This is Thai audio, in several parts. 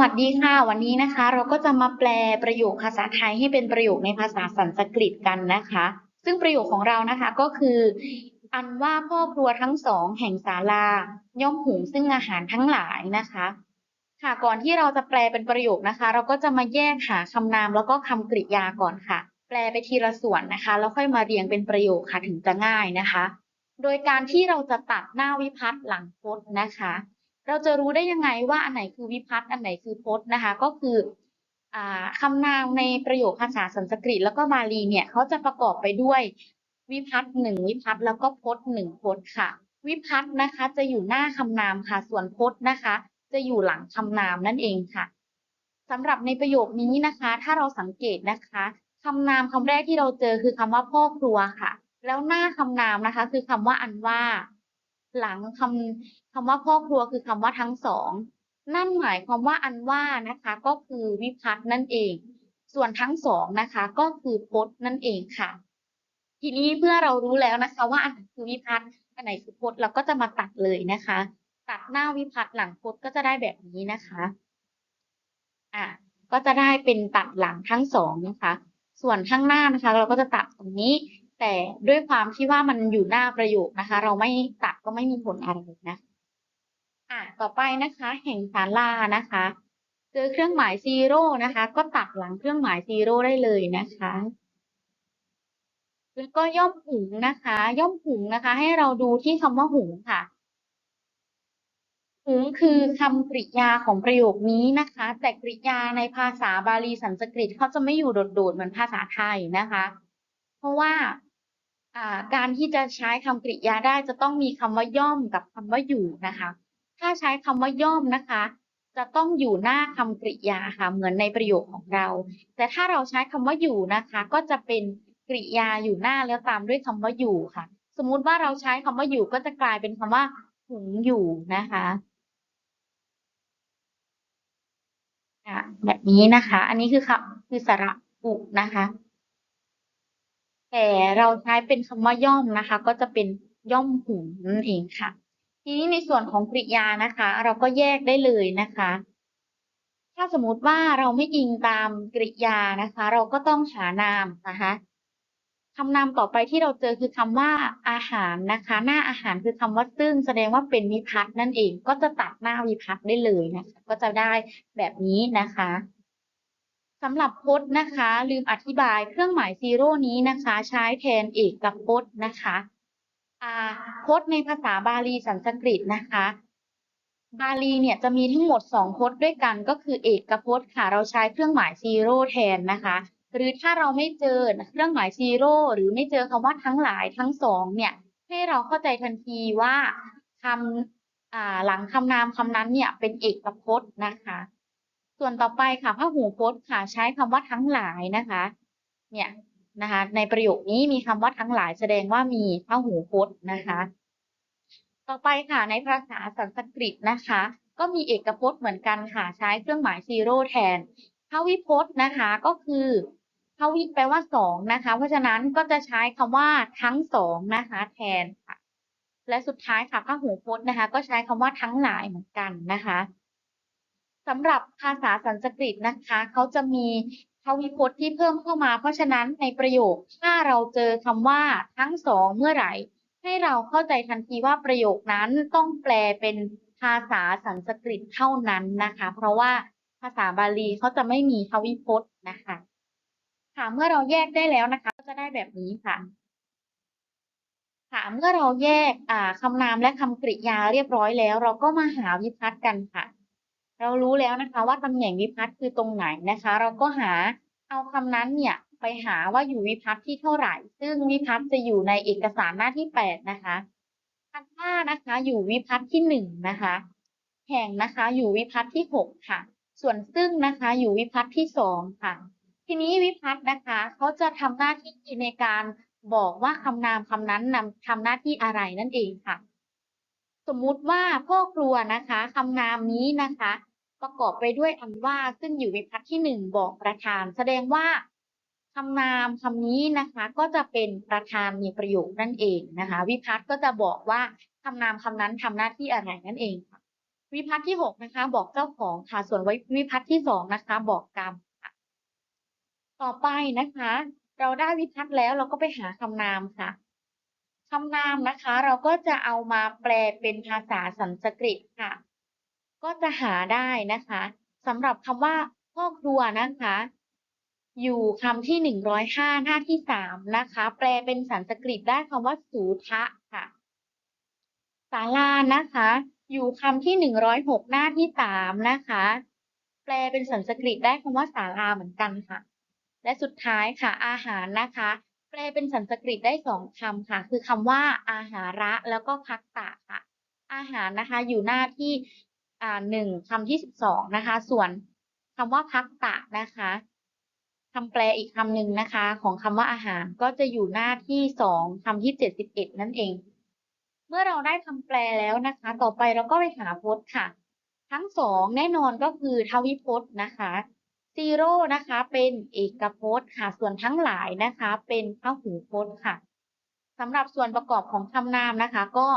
วัสดีค่ะ วันนี้นะคะ เราก็จะมาแปลประโยคภาษาไทยให้เป็นประโยคในภาษาสันสกฤตกันนะคะ ซึ่งประโยคของเรานะคะก็คือ อันว่าพ่อครัวทั้งสองแห่งศาลา ย่อมหุงซึ่งอาหารทั้งหลายนะคะ ค่ะก่อนที่เราจะแปลเป็นประโยคนะคะ เราก็จะมาแยกหาคำนามแล้วก็คำกริยาก่อนค่ะ แปลไปทีละส่วนนะคะแล้วค่อยมาเรียงเป็นประโยคค่ะถึงจะง่ายนะคะ โดยการที่เราจะตัดหน้าวิพัตน์หลังพจน์นะคะ เราจะรู้ได้ยังไงว่าอันไหนคือวิพัตน์อันไหนคือพจน์นะคะ ก็คืออคำนามในประโยคภาษาสันสกฤตแล้วก็บาลีเนี่ยเขาจะประกอบไปด้วยวิพัตน์หนึ่งวิพัตน์แล้วก็พจน์หนึ่งพจน์ค่ะ วิพัตน์นะคะจะอยู่หน้าคำนามค่ะ ส่วนพจน์นะคะ จะอยู่หลังคำนามนั่นเองค่ะสำหรับในประโยคนี้นะคะ ถ้าเราสังเกตนะคะคำนามคำแรกที่เราเจอคือคำว่าพ่อครัวค่ะ แล้วหน้าคำนามนะคะ คือคำว่าอันว่า หลังคำคำว่าพ่อครัวคือคำว่าทั้งสอง นั่นหมายความว่าอันว่านะคะก็คือวิพัตน์นั่นเอง ส่วนทั้งสองนะคะ ก็คือพจน์นั่นเองค่ะ ทีนี้เมื่อเรารู้แล้วนะคะ ว่าอันไหนคือวิพัตน์อันไหนคือพจน์เราก็จะมาตัดเลยนะคะ ตัดหน้าวิพัตน์หลังพจน์ก็จะได้แบบนี้นะคะอะก็จะได้เป็นตัดหลังทั้งสองนะคะ ส่วนข้างหน้านะคะ เราก็จะตัดตรงนี้ แต่ด้วยความที่ว่ามันอยู่หน้าประโยคนะคะ เราไม่ตัดก็ไม่มีผลอะไรนะอะต่อไปนะคะ แห่งศาลานะคะ เจอเครื่องหมายซีโร่นะคะ ก็ตัดหลังเครื่องหมายซีโร่ได้เลยนะคะแล้วก็ย่อมหุงนะคะ ย่อมหุงนะคะ ให้เราดูที่คำว่าหุงค่ะ หุงคือคำกริยาของประโยคนี้นะคะ แต่กริยาในภาษาบาลีสันสกฤตเขาจะไม่อยู่โดดๆเหมือนภาษาไทยนะคะ เพราะว่า การที่จะใช้คำกริยาได้จะต้องมีคำว่าย่อมกับคำว่าอยู่นะคะ ถ้าใช้คำว่าย่อมนะคะ จะต้องอยู่หน้าคำกริยาค่ะเหมือนในประโยคของเรา แต่ถ้าเราใช้คำว่าอยู่นะคะ ก็จะเป็นกริยาอยู่หน้าแล้วตามด้วยคำว่าอยู่ค่ะ สมมุติว่าเราใช้คำว่าอยู่ก็จะกลายเป็นคำว่าหุงอยู่นะคะแบบนี้นะคะ อันนี้คือคำคือสระอุนะคะ แต่เราใช้เป็นคำว่าย่อมนะคะ ก็จะเป็นย่อมหุงนั่นเองค่ะ ทีนี้ในส่วนของกริยานะคะ เราก็แยกได้เลยนะคะ ถ้าสมมติว่าเราไม่อิงตามกริยานะคะ เราก็ต้องหานามนะคะคำนามต่อไปที่เราเจอคือคำว่าอาหารนะคะ หน้าอาหารคือคำว่าซึ่งแสดงว่าเป็นวิพัตน์นั่นเอง ก็จะตัดหน้าวิพัตน์ได้เลยนะคะ ก็จะได้แบบนี้นะคะ สำหรับพจน์นะคะ ลืมอธิบายเครื่องหมายซีโร่นี้นะคะ ใช้แทนเอกกับพจน์นะคะพจน์ในภาษาบาลีสันสกฤตนะคะ บาลีเนี่ยจะมีทั้งหมดสองพจน์ด้วยกันก็คือเอกพจน์ค่ะ เราใช้เครื่องหมายซีโร่แทนนะคะ หรือถ้าเราไม่เจอเครื่องหมายซีโร่หรือไม่เจอคำว่าทั้งหลายทั้งสองเนี่ย ให้เราเข้าใจทันทีว่าคำหลังคำนามคำนั้นเนี่ยเป็นเอกพจน์นะคะ ส่วนต่อไปค่ะพหูพจน์ค่ะใช้คำว่าทั้งหลายนะคะ เนี่ยนะคะ ในประโยคนี้มีคำว่าทั้งหลายแสดงว่ามีพหูพจน์นะคะ ต่อไปค่ะในภาษาสันสกฤตนะคะ ก็มีเอกพจน์เหมือนกันค่ะใช้เครื่องหมายซีโร่แทนพวิพจน์นะคะก็คือพวิแปลว่าสองนะคะ เพราะฉะนั้นก็จะใช้คำว่าทั้งสองนะคะแทนค่ะ และสุดท้ายค่ะพหูพจน์นะคะ ก็ใช้คำว่าทั้งหลายเหมือนกันนะคะ สำหรับภาษาสันสกฤตนะคะเขาจะมีพวิพจน์ที่เพิ่มเข้ามา เพราะฉะนั้นในประโยคถ้าเราเจอคำว่าทั้งสองเมื่อไหร่ ให้เราเข้าใจทันทีว่าประโยคนั้นต้องแปลเป็นภาษาสันสกฤตเท่านั้นนะคะ เพราะว่าภาษาบาลีเขาจะไม่มีทวิพจน์นะคะค่ะเมื่อเราแยกได้แล้วนะคะ ก็จะได้แบบนี้ค่ะค่ะเมื่อเราแยกอ่าคำนามและคำกริยาเรียบร้อยแล้ว เราก็มาหาวิพัตน์กันค่ะ เรารู้แล้วนะคะว่าตำแหน่งวิพัตน์คือตรงไหนนะคะ เราก็หาเอาคำนั้นเนี่ยไปหาว่าอยู่วิพัตน์ที่เท่าไหร่ ซึ่งวิพัตน์จะอยู่ในเอกสารหน้าที่แปดนะคะคันว่านะคะอยู่วิพัตน์ที่หนึ่งนะคะ แห่งนะคะอยู่วิพัตน์ที่หกค่ะ ส่วนซึ่งนะคะอยู่วิพัตน์ที่สองค่ะ ทีนี้วิพัตน์นะคะเขาจะทำหน้าที่ในการบอกว่าคำนามคำนั้นนำทำหน้าที่อะไรนั่นเองค่ะ สมมุติว่าพ่อครัวนะคะคำนามนี้นะคะ ประกอบไปด้วยอันว่าซึ่งอยู่วิพัตน์ที่หนึ่งบอกประธาน แสดงว่าคำนามคำนี้นะคะ ก็จะเป็นประธานมีประโยคนั่นเองนะคะ วิพัตน์ก็จะบอกว่าคำนามคำนั้นทำหน้าที่อะไรนั่นเองค่ะวิพัฒน์ที่หกนะคะ บอกเจ้าของค่ะส่วนวิพัฒน์ที่สองนะคะ บอกกรรมค่ะต่อไปนะคะ เราได้วิพัฒน์แล้วเราก็ไปหาคำนามค่ะ คำนามนะคะ เราก็จะเอามาแปลเป็นภาษาสันสกฤตค่ะ ก็จะหาได้นะคะสำหรับคำว่าพ่อครัวนะคะ อยู่คำที่หนึ่งร้อยห้าหน้าที่สามนะคะ แปลเป็นสันสกฤตได้คำว่าสูทะค่ะศาลานะคะ อยู่คำที่หนึ่งร้อยหกหน้าที่สามนะคะ แปลเป็นสันสกฤตได้คำว่าศาลาเหมือนกันค่ะ และสุดท้ายค่ะอาหารนะคะ แปลเป็นสันสกฤตได้สองคำค่ะ คือคำว่าอาหาระแล้วก็พักตะค่ะ อาหารนะคะอยู่หน้าที่อ่าหนึ่งคำที่สิบสองนะคะ ส่วนคำว่าพักตะนะคะคำแปลอีกคำหนึ่งนะคะ ของคำว่าอาหารก็จะอยู่หน้าที่สองคำที่เจ็ดสิบเอ็ดนั่นเอง เมื่อเราได้คำแปลแล้วนะคะ ต่อไปเราก็ไปหาพจน์ค่ะ ทั้งสองแน่นอนก็คือทวิพจน์นะคะ ซีโร่นะคะเป็นเอกพจน์ค่ะ ส่วนทั้งหลายนะคะ เป็นพหูพจน์ค่ะสำหรับส่วนประกอบของคำนามนะคะ ก็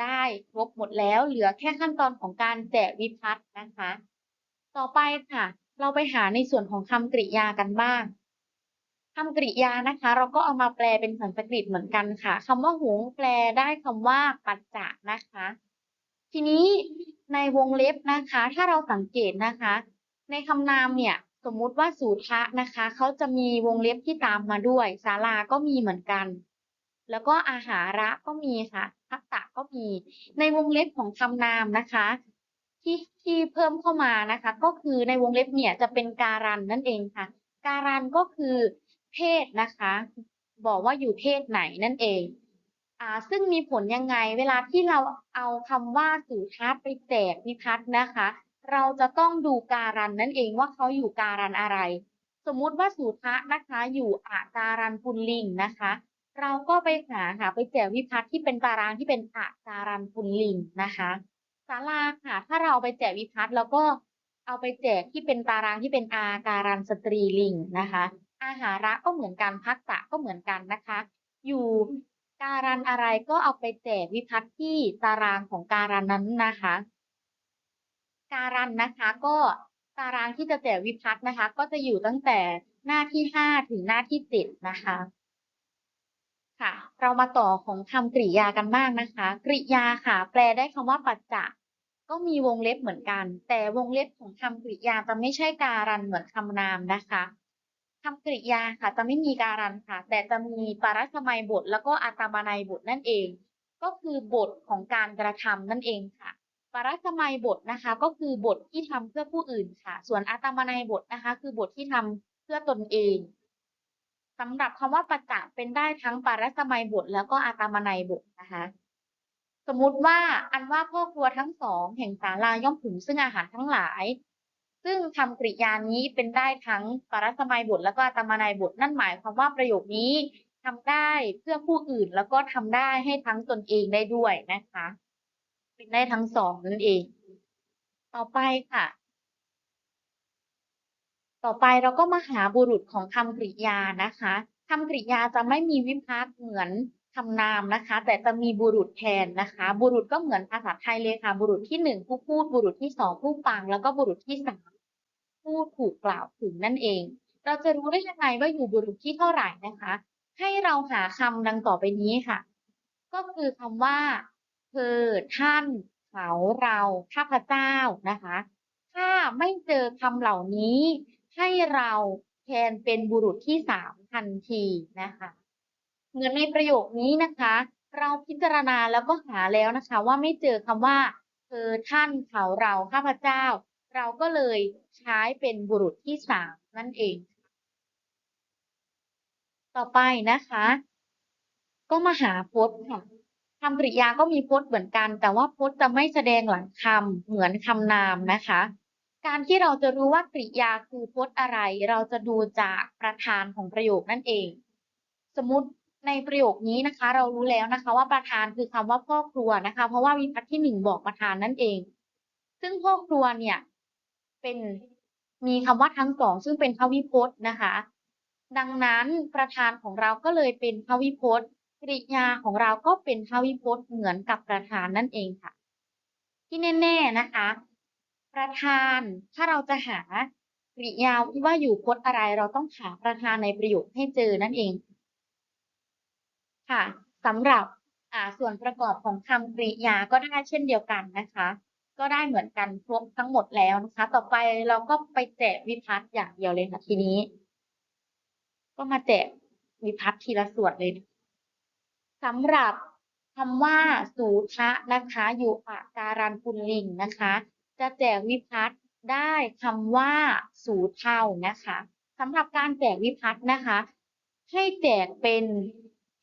ได้ครบหมดแล้วเหลือแค่ขั้นตอนของการแจกวิพัฒน์นะคะ ต่อไปค่ะ เราไปหาในส่วนของคำกริยากันบ้างคำกริยานะคะ เราก็เอามาแปลเป็นสันสกฤตเหมือนกันค่ะคำว่าหงแปลได้คำว่าปัจจะนะคะ ทีนี้ในวงเล็บนะคะ ถ้าเราสังเกตนะคะ ในคำนามเนี่ยสมมุติว่าสูทะนะคะเขาจะมีวงเล็บที่ตามมาด้วยศาลาก็มีเหมือนกัน แล้วก็อาหาระก็มีค่ะพักตะก็มี ในวงเล็บของคำนามนะคะ ที่ที่เพิ่มเข้ามานะคะ ก็คือในวงเล็บเนี่ยจะเป็นการันนั่นเองค่ะ การันก็คือเพศนะคะ บอกว่าอยู่เพศไหนนั่นเองอ่าซึ่งมีผลยังไง เวลาที่เราเอาคำว่าสูทัศไปแจกวิพัฒน์นะคะ เราจะต้องดูการันนั่นเองว่าเขาอยู่การันอะไร สมมุติว่าสูทะนะคะอยู่อาการันปุลลิงนะคะ เราก็ไปหาหาไปแจกวิพัฒน์ที่เป็นตารางที่เป็นอาการันปุลลิงนะคะศาลาค่ะ ถ้าเราเอาไปแจกวิพัฒน์แล้วก็เอาไปแจกที่เป็นตารางที่เป็นอาการันสตรีลิงนะคะ อาหาระก็เหมือนกันพักษะก็เหมือนกันนะคะ อยู่การันอะไรก็เอาไปแจกวิพัฒน์ที่ตารางของการันนั้นนะคะ การันนะคะ ก็ตารางที่จะแจกวิพัฒน์นะคะ ก็จะอยู่ตั้งแต่หน้าที่ห้าถึงหน้าที่เจ็ดนะคะ ค่ะ เรามาต่อของคำกริยากันบ้างนะคะ กริยาค่ะ แปลได้คำว่าปัจจะก็มีวงเล็บเหมือนกัน แต่วงเล็บของคำกริยาจะไม่ใช่การันเหมือนคำนามนะคะคำกริยาค่ะ จะไม่มีการันค่ะ แต่จะมีปารัสมัยบท แล้วก็อาตมานัยบทนั่นเอง ก็คือบทของการกระทำนั่นเองค่ะ ปารัสมัยบทนะคะ ก็คือบทที่ทำเพื่อผู้อื่นค่ะ ส่วนอาตมานัยบทนะคะ คือบทที่ทำเพื่อตนเองสำหรับคำว่าปัจจะเป็นได้ทั้งปารัสมัยบท แล้วก็อาตมานัยบทนะคะ สมมุติว่าอันว่าพ่อครัวทั้งสองแห่งศาลาย่อมถึงซึ่งอาหารทั้งหลาย ซึ่งคำกริยานี้เป็นได้ทั้งปารัสมัยบท แล้วก็อาตมานัยบท นั่นหมายความว่าประโยคนี้ทำได้เพื่อผู้อื่นแล้วก็ทำได้ให้ทั้งตนเองได้ด้วยนะคะ เป็นได้ทั้งสองนั่นเอง ต่อไปค่ะ ต่อไปเราก็มาหาบุรุษของคำกริยานะคะคำกริยาจะไม่มีวิพากษ์เหมือนคำนามนะคะ แต่จะมีบุรุษแทนนะคะ บุรุษก็เหมือนภาษาไทยเลยค่ะ บุรุษที่หนึ่งผู้พูด บุรุษที่สองผู้ฟัง แล้วก็บุรุษที่สามผู้ถูกกล่าวถึงนั่นเอง เราจะรู้ได้ยังไงว่าอยู่บุรุษที่เท่าไหร่นะคะ ให้เราหาคำดังต่อไปนี้ค่ะ ก็คือคำว่า เธอท่านเขาเราข้าพเจ้านะคะ ถ้าไม่เจอคำเหล่านี้ให้เราแทนเป็นบุรุษที่สามทันทีนะคะ เหมือนในประโยคนี้นะคะ เราพิจารณาแล้วก็หาแล้วนะคะ ว่าไม่เจอคำว่าเธอท่านเขาเราข้าพเจ้า เราก็เลยใช้เป็นบุรุษที่สามนั่นเอง ต่อไปนะคะ ก็มาหาพจน์ค่ะ คำกริยาก็มีพจน์เหมือนกัน แต่ว่าพจน์จะไม่แสดงหลังคำเหมือนคำนามนะคะ การที่เราจะรู้ว่ากริยาคือพจน์อะไร เราจะดูจากประธานของประโยคนั่นเอง สมมติในประโยคนี้นะคะ เรารู้แล้วนะคะ ว่าประธานคือคำว่าพ่อครัวนะคะ เพราะว่าวิพัฒน์ที่หนึ่งบอกประธานนั่นเอง ซึ่งพ่อครัวเนี่ยเป็นมีคำว่าทั้งสองซึ่งเป็นพวิพจน์นะคะ ดังนั้นประธานของเราก็เลยเป็นพวิพจน์ กริยาของเราก็เป็นพวิพจน์เหมือนกับประธานนั่นเองค่ะ ที่แน่ๆนะคะ ประธานถ้าเราจะหากริยาว่าอยู่พจน์อะไรเราต้องหาประธานในประโยคให้เจอนั่นเองค่ะสำหรับส่วนประกอบของคำกริยาก็ได้เช่นเดียวกันนะคะ ก็ได้เหมือนกันครบทั้งหมดแล้วนะคะ ต่อไปเราก็ไปแจกวิพัฒน์อย่างเดียวเลยค่ะทีนี้ ก็มาแจกวิพัฒน์ทีละส่วนเลย สำหรับคำว่าสูทะนะคะอยู่อาการันปุลลิงนะคะ จะแจกวิพัฒน์ได้คำว่าสูเท่านะคะสำหรับการแจกวิพัฒน์นะคะ ให้แจกเป็น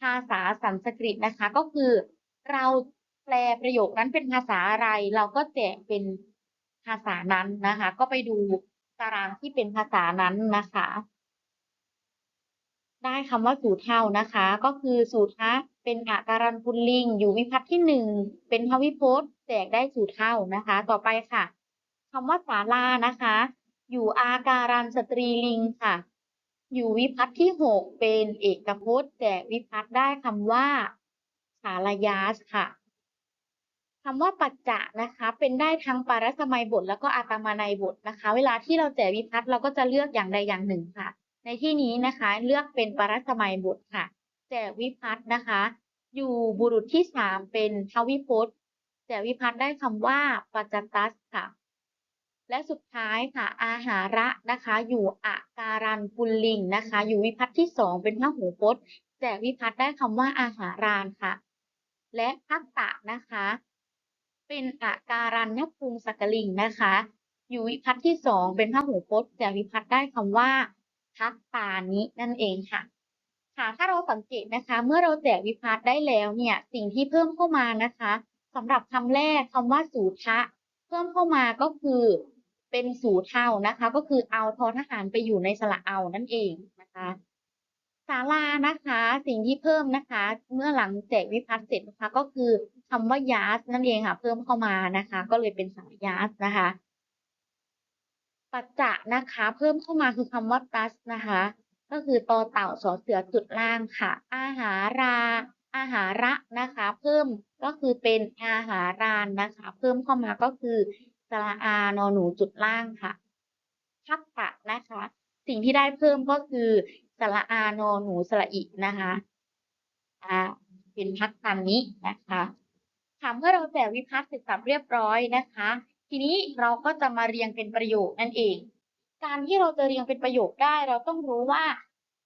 ภาษาสันสกฤตนะคะ ก็คือเราแปลประโยคนั้นเป็นภาษาอะไร เราก็แจกเป็นภาษานั้นนะคะ ก็ไปดูตารางที่เป็นภาษานั้นนะคะ ได้คำว่าสูเท่านะคะ ก็คือสูทะเป็นอาการันปุลลิง อยู่วิพัฒน์ที่หนึ่งเป็นพวิพจน์แจกได้สูเท่านะคะ ต่อไปค่ะคำว่าศาลานะคะ อยู่อาการันสตรีลิงค่ะ อยู่วิพัฒน์ที่หกเป็นเอกพจน์แจกวิพัฒน์ได้คำว่าสาลยาสค่ะคำว่าปัจจะนะคะ เป็นได้ทั้งปารสมัยบท แล้วก็อาตมานัยบทนะคะ เวลาที่เราแจกวิพัฒน์เราก็จะเลือกอย่างใดอย่างหนึ่งค่ะ ในที่นี้นะคะเลือกเป็นปารสมัยบทค่ะ แจกวิพัฒน์นะคะ อยู่บุรุษที่สามเป็นทวิพจน์แจกวิพัฒน์ได้คำว่าปัจจตัสค่ะ และสุดท้ายค่ะ อาหาระนะคะ อยู่อาการันปุลลิงนะคะ อยู่วิพัฒน์ที่สองเป็นพหูพจน์แจกวิพัฒน์ได้คำว่าอาหารานค่ะ และทักษะนะคะ เป็นอาการันยภูมิสักกลิงนะคะ อยู่วิพัฒน์ที่สองเป็นพหูพจน์แจกวิพัฒน์ได้คำว่า ทักตานินั่นเองค่ะ ค่ะ ถ้าเราสังเกตนะคะ เมื่อเราแจกวิพัฒน์ได้แล้วเนี่ย สิ่งที่เพิ่มเข้ามานะคะสำหรับคำแรกคำว่าสูทะ เพิ่มเข้ามาก็คือเป็นสูเท่านะคะ ก็คือเอาทอทหารไปอยู่ในสระเอานั่นเองนะคะศาลานะคะ สิ่งที่เพิ่มนะคะ เมื่อหลังแจกวิพัฒน์เสร็จนะคะ ก็คือคำว่ายาสนั่นเองค่ะ เพิ่มเข้ามานะคะ ก็เลยเป็นสายยาสนะคะ ปัจจะนะคะ เพิ่มเข้ามาคือคำว่าตัสนะคะ ก็คือตอเต่าสอเสือจุดล่างค่ะ อาหาราอาหาระนะคะ เพิ่มก็คือเป็นอาหารานนะคะ เพิ่มเข้ามาก็คือสระอานอหนูจุดล่างค่ะทักษะนะคะ สิ่งที่ได้เพิ่มก็คือสระอานอหนูสระอินะคะอ่าเป็นพักคำนี้นะคะถามเมื่อเราแจกวิพัฒน์เสร็จสับเรียบร้อยนะคะ ทีนี้เราก็จะมาเรียงเป็นประโยคนั่นเอง การที่เราจะเรียงเป็นประโยคได้ เราต้องรู้ว่า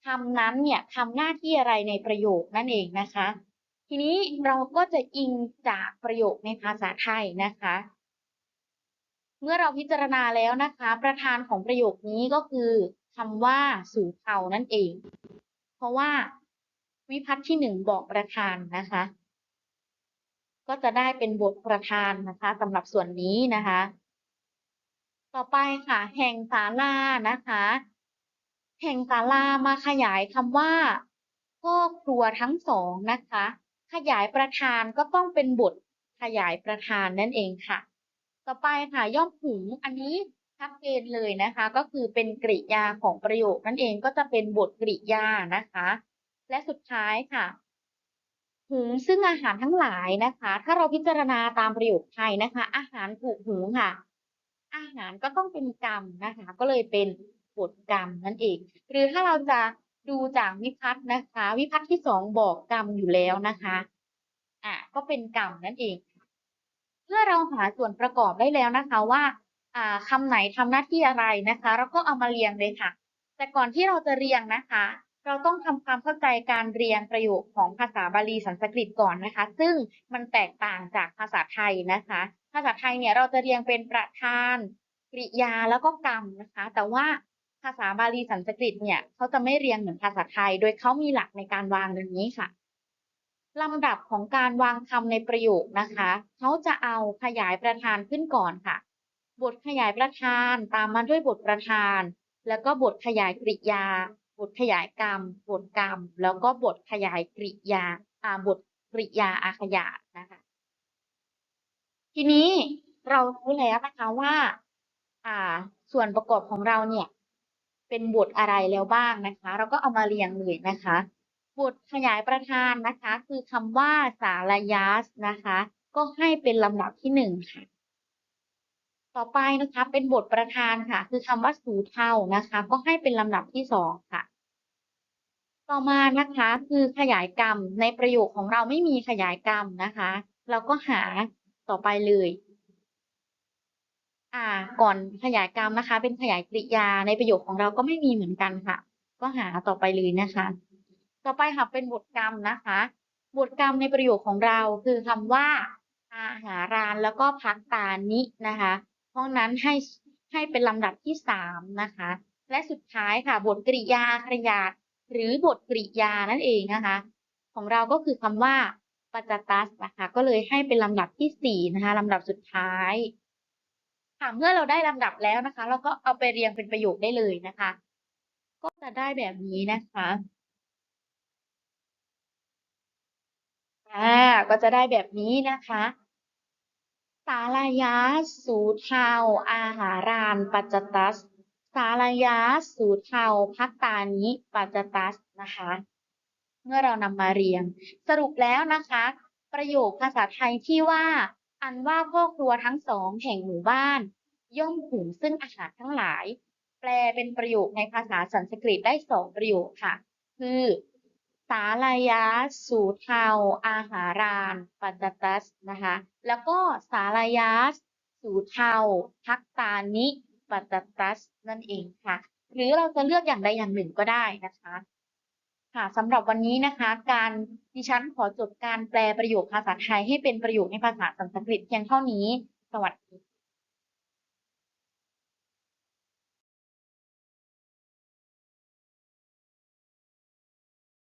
คำนั้นเนี่ยทำหน้าที่อะไรในประโยคนั่นเองนะคะ ทีนี้เราก็จะอิงจากประโยคในภาษาไทยนะคะ เมื่อเราพิจารณาแล้วนะคะ ประธานของประโยคนี้ก็คือคำว่าสูเทานั่นเอง เพราะว่าวิพัฒน์ที่หนึ่งบอกประธานนะคะ ก็จะได้เป็นบทประธานนะคะสำหรับส่วนนี้นะคะ ต่อไปค่ะ แห่งศาลานะคะ แห่งศาลามาขยายคำว่าพ่อครัวทั้งสองนะคะ ขยายประธานก็ต้องเป็นบทขยายประธานนั่นเองค่ะ ต่อไปค่ะย่อมหุงอันนี้ชัดเจนเลยนะคะ ก็คือเป็นกริยาของประโยคนั่นเองก็จะเป็นบทกริยานะคะ และสุดท้ายค่ะ หุงซึ่งอาหารทั้งหลายนะคะ ถ้าเราพิจารณาตามประโยคไทยนะคะ อาหารถูกหุงค่ะ อาหารก็ต้องเป็นกรรมนะคะ ก็เลยเป็นบทกรรมนั่นเอง หรือถ้าเราจะดูจากวิพัฒน์นะคะ วิพัฒน์ที่สองบอกกรรมอยู่แล้วนะคะอะก็เป็นกรรมนั่นเองเมื่อเราหาส่วนประกอบได้แล้วนะคะว่าอ่าคำไหนทำหน้าที่อะไรนะคะเราก็เอามาเรียงเลยค่ะ แต่ก่อนที่เราจะเรียงนะคะ เราต้องทำความเข้าใจการเรียงประโยคของภาษาบาลีสันสกฤตก่อนนะคะ ซึ่งมันแตกต่างจากภาษาไทยนะคะ ภาษาไทยเนี่ยเราจะเรียงเป็นประธานกริยาแล้วก็กรรมนะคะ แต่ว่าภาษาบาลีสันสกฤตเนี่ยเขาจะไม่เรียงเหมือนภาษาไทย โดยเขามีหลักในการวางดังนี้ค่ะลำดับของการวางคำในประโยคนะคะเขาจะเอาขยายประธานขึ้นก่อนค่ะ บทขยายประธานตามมาด้วยบทประธาน แล้วก็บทขยายกริยา บทขยายกรรม บทกรรม แล้วก็บทขยายกริยาอาบทกริยาอาขยาตนะคะ ทีนี้เรารู้แล้วนะคะว่า อ่า ส่วนประกอบของเราเนี่ย เป็นบทอะไรแล้วบ้างนะคะ เราก็เอามาเรียงเลยนะคะ บทขยายประธานนะคะ คือคำว่าสารยัสนะคะ ก็ให้เป็นลำดับที่หนึ่งค่ะ ต่อไปนะคะเป็นบทประธานค่ะ คือคำว่าสูเทานะคะ ก็ให้เป็นลำดับที่สองค่ะ ต่อมานะคะคือขยายกรรมในประโยคของเราไม่มีขยายกรรมนะคะ เราก็หาต่อไปเลย อ่า ก่อนขยายกรรมนะคะ เป็นขยายกริยาในประโยคของเราก็ไม่มีเหมือนกันค่ะ ก็หาต่อไปเลยนะคะ ต่อไปค่ะเป็นบทกรรมนะคะ บทกรรมในประโยคของเราคือคำว่าอาหารานแล้วก็พักตานินะคะ ราะนั้นให้ให้เป็นลำดับที่สามนะคะ และสุดท้ายค่ะบทกริยาขยาดหรือบทกริยานั่นเองนะคะ ของเราก็คือคำว่าปัจจตัสนะคะ ก็เลยให้เป็นลำดับที่สี่นะคะลำดับสุดท้ายค่ะเมื่อเราได้ลำดับแล้วนะคะ เราก็เอาไปเรียงเป็นประโยคได้เลยนะคะ ก็จะได้แบบนี้นะคะอ่าก็จะได้แบบนี้นะคะ สาลายาสูเทาอาหารานปัจจตัส สาลายาสูเทาพักตานิปัจจตัสนะคะ เมื่อเรานำมาเรียง สรุปแล้วนะคะ ประโยคภาษาไทยที่ว่า อันว่าพ่อครัวทั้งสองแห่งหมู่บ้าน ย่อมหุงซึ่งอาหารทั้งหลาย แปลเป็นประโยคในภาษาสันสกฤตได้สองประโยคค่ะ คือ สาลายาสูเทาอาหารานปัจตัสนะคะ แล้วก็สาลายาสูเทาพักตานิปัจตัสนั่นเองค่ะ หรือเราจะเลือกอย่างใดอย่างหนึ่งก็ได้นะคะค่ะสำหรับวันนี้นะคะ การดิฉันขอจบการแปลประโยคภาษาไทยให้เป็นประโยคในภาษาสันสกฤตเพียงเท่านี้ สวัสดี